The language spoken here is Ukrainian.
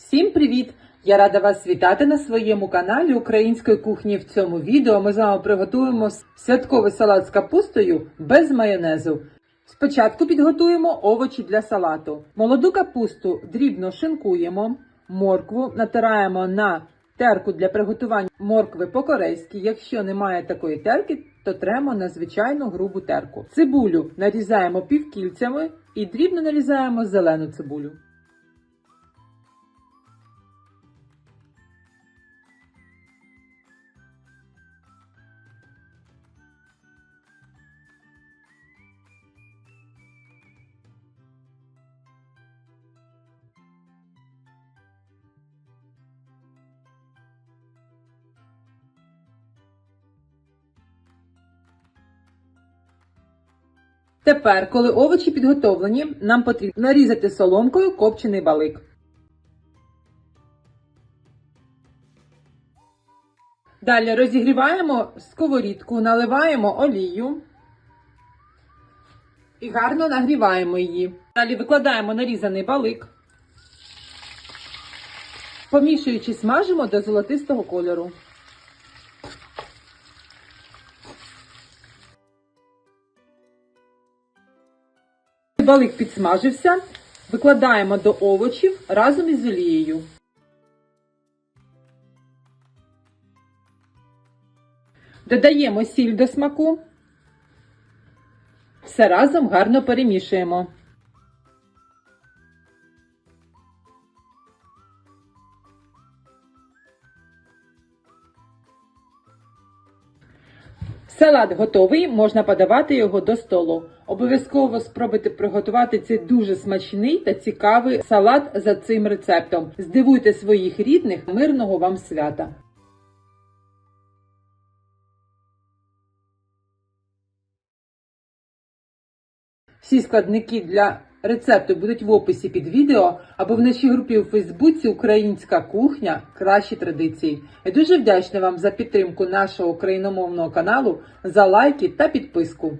Всім привіт! Я рада вас вітати на своєму каналі Української кухні. В цьому відео ми з вами приготуємо святковий салат з капустою без майонезу. Спочатку підготуємо овочі для салату. Молоду капусту дрібно шинкуємо, моркву натираємо на терку для приготування моркви по-корейськи. Якщо немає такої терки, то тремо на звичайну грубу терку. Цибулю нарізаємо півкільцями і дрібно нарізаємо зелену цибулю. Тепер, коли овочі підготовлені, нам потрібно нарізати соломкою копчений балик. Далі розігріваємо сковорідку, наливаємо олію і гарно нагріваємо її. Далі викладаємо нарізаний балик. Помішуючи, смажимо до золотистого кольору. Балик підсмажився, викладаємо до овочів разом із олією. Додаємо сіль до смаку. Все разом гарно перемішуємо. Салат готовий, можна подавати його до столу. Обов'язково спробуйте приготувати цей дуже смачний та цікавий салат за цим рецептом. Здивуйте своїх рідних, мирного вам свята! Всі складники для рецепту будуть в описі під відео або в нашій групі у Фейсбуці Українська кухня кращі традиції. Я дуже вдячна вам за підтримку нашого україномовного каналу, за лайки та підписку.